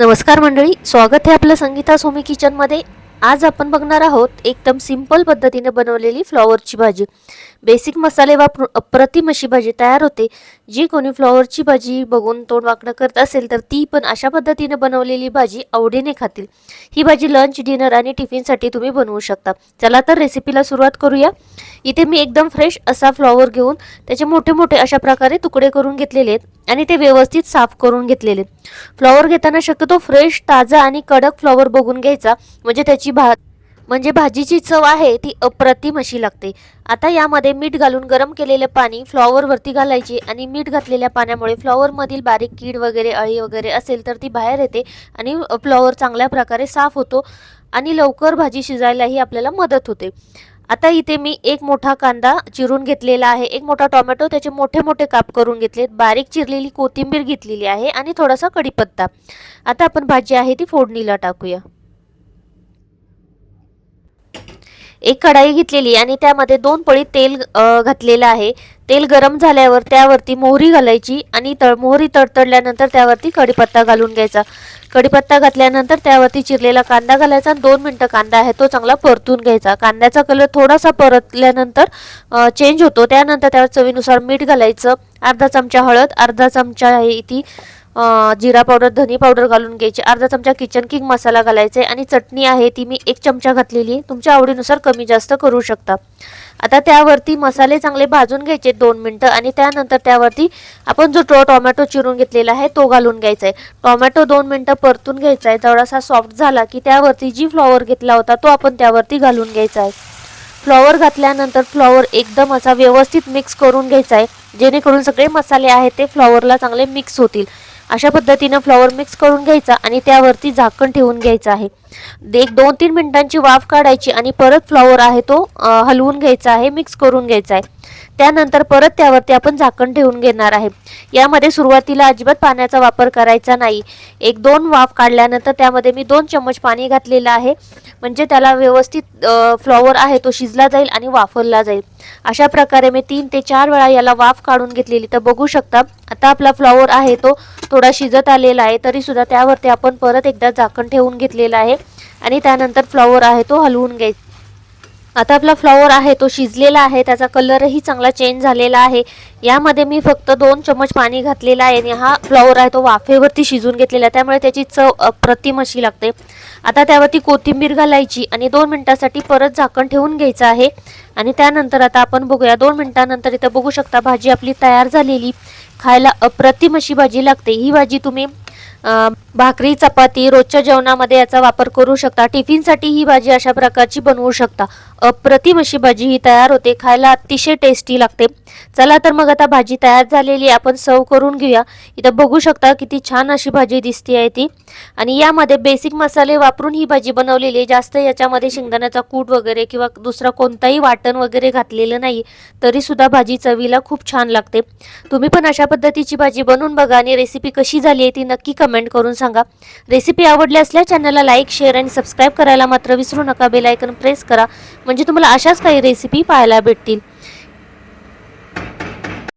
नमस्कार मंडळी स्वागत आहे आपलं संगीता सोमी किचनमध्ये. आज आपण बघणार आहोत एकदम सिंपल पद्धतीने बनवलेली फ्लॉवरची भाजी. बेसिक मसाले वापरून अप्रतिम अशी भाजी तयार होते. जी कोणी फ्लॉवरची भाजी बघून तोंड वाकडं करत असेल तर ती पण अशा पद्धतीने बनवलेली भाजी आवडीने खातील. ही भाजी लंच डिनर आणि टिफिनसाठी तुम्ही बनवू शकता. चला तर रेसिपीला सुरुवात करूया. इथे मी एकदम फ्रेश असा फ्लॉवर घेऊन त्याचे मोठे मोठे अशा प्रकारे तुकडे करून घेतलेले आहेत आणि ते व्यवस्थित साफ करून घेतलेले आहेत. फ्लॉवर घेताना शक्यतो फ्रेश ताजा आणि कडक फ्लॉवर बघून घ्यायचा. म्हणजे त्याची भात म्हणजे भाजीची चव आहे ती अप्रतिम अशी लागते. आता यामध्ये मीठ घालून गरम केलेले पाणी फ्लॉवरवरती घालायचे आणि मीठ घातलेल्या पाण्यामुळे फ्लॉवरमधील बारीक कीड वगैरे अळी वगैरे असेल तर ती बाहेर येते आणि फ्लॉवर चांगल्या प्रकारे साफ होतो आणि लवकर भाजी शिजायलाही आपल्याला मदत होते. आता इथे मी एक मोठा कांदा चिरून घेतलेला आहे. एक मोठा टोमॅटो त्याचे मोठे मोठे काप करून घेतलेत बारीक चिरलेली कोथिंबीर घेतलेली आहे आणि थोडासा कढीपत्ता. आता आपण भाजी आहे ती फोडणीला टाकूया. एक कढाई घेतलेली आणि त्यामध्ये दोन पळी तेल घातलेलं आहे. तेल गरम झाल्यावर त्यावरती मोहरी घालायची आणि तळ मोहरी तडतडल्यानंतर त्यावरती कढीपत्ता घालून घ्यायचा. कढीपत्ता घातल्यानंतर त्यावरती चिरलेला कांदा घालायचा आणि दोन मिनटं कांदा आहे तो चांगला परतून घ्यायचा. कांद्याचा कलर थोडासा परतल्यानंतर चेंज होतो. त्यानंतर त्यावर चवीनुसार मीठ घालायचं. अर्धा चमचा हळद अर्धा चमचा आहे जिरा पावडर धनी पावडर घालून घ्यायची. अर्धा चमचा किचन किंग मसाला घालायचा आणि चटणी आहे ती मी एक चमचा घातलेली. आहे तुमच्या आवडीनुसार कमी जास्त करू शकता. आता त्यावरती मसाले चांगले भाजून घ्यायचे दोन मिनटं आणि त्यानंतर त्यावरती आपण जो टो टोमॅटो चिरून घेतलेला आहे तो घालून घ्यायचा आहे. टोमॅटो दोन मिनटं परतून घ्यायचा आहे. थोडासा सॉफ्ट झाला की त्यावरती जी फ्लॉवर घेतला होता तो आपण त्यावरती घालून घ्यायचा आहे. फ्लॉवर घातल्यानंतर फ्लॉवर एकदम असा व्यवस्थित मिक्स करून घ्यायचा आहे. जेणेकरून सगळे मसाले आहेत ते फ्लॉवरला चांगले मिक्स होतील. अशा पद्धतीनं फ्लॉवर मिक्स करून घ्यायचा आणि त्यावरती झाकण ठेवून घ्यायचं आहे. एक दोन तीन मिनिटांची वाफ काढायची आणि परत फ्लॉवर आहे तो हलवून घ्यायचा आहे मिक्स करून घ्यायचा आहे. त्यानंतर परत त्यावरती आपण झाकण ठेवून घेणार आहे. यामध्ये सुरुवातीला अजिबात पाण्याचा वापर करायचा नाही. एक दोन वाफ काढल्यानंतर त्यामध्ये मी दोन चम्मच पाणी घातलेलं आहे. म्हणजे त्याला व्यवस्थित फ्लॉवर आहे तो शिजला जाईल आणि वाफरला जाईल. अशा प्रकारे मी तीन ते चार वेळा याला वाफ काढून घेतलेली. तर बघू शकता आता आपला फ्लॉवर आहे तो थोडा शिजत आलेला आहे तरीसुद्धा त्यावरती आपण परत एकदा झाकण ठेवून घेतलेलं आहे. आणि त्यानंतर फ्लॉवर आहे तो हलवून घ्यायचा आता आपला फ्लॉवर आहे तो शिजलेला आहे त्याचा कलरही चांगला चेंज झालेला आहे. यामध्ये मी फक्त दोन चम्मच पाणी घातलेलं आहे आणि हा फ्लॉवर आहे तो वाफेवरती शिजून घेतलेला आहे. त्यामुळे त्याची चव अप्रतिम अशी लागते. आता त्यावरती कोथिंबीर घालायची आणि दोन मिनटासाठी परत झाकण ठेवून घ्यायचं आहे. आणि त्यानंतर आता आपण बघूया दोन मिनटानंतर इथं बघू शकता भाजी आपली तयार झालेली. खायला अप्रतिम अशी भाजी लागते. ही भाजी तुम्ही भाकरी चपाती रोजच्या जेवणामध्ये याचा वापर करू शकता. टिफिनसाठी ही भाजी अशा प्रकारची बनवू शकता. अप्रतिम अशी भाजी ही तयार होते. खायला अतिशय टेस्टी लागते. चला तर मग आता भाजी तयार झालेली आपण सर्व करून घेऊया. इथं बघू शकता किती छान अशी भाजी दिसते आहे ती. आणि यामध्ये बेसिक मसाले वापरून ही भाजी बनवलेली आहे. जास्त याच्यामध्ये शेंगदाण्याचा कूट वगैरे किंवा दुसरा कोणताही वाटण वगैरे घातलेलं नाही. तरीसुद्धा भाजी चवीला खूप छान लागते. तुम्ही पण अशा पद्धतीची भाजी बनवून बघा आणि रेसिपी कशी झाली आहे ती नक्की कमेंट करून सांगा. रेसिपी आवडली असल्या चॅनलला लाईक शेअर आणि सबस्क्राईब करायला मात्र विसरू नका. बेलायकन प्रेस करा. म्हणजे तुम्हाला अशाच काही रेसिपी पाहायला भेटतील.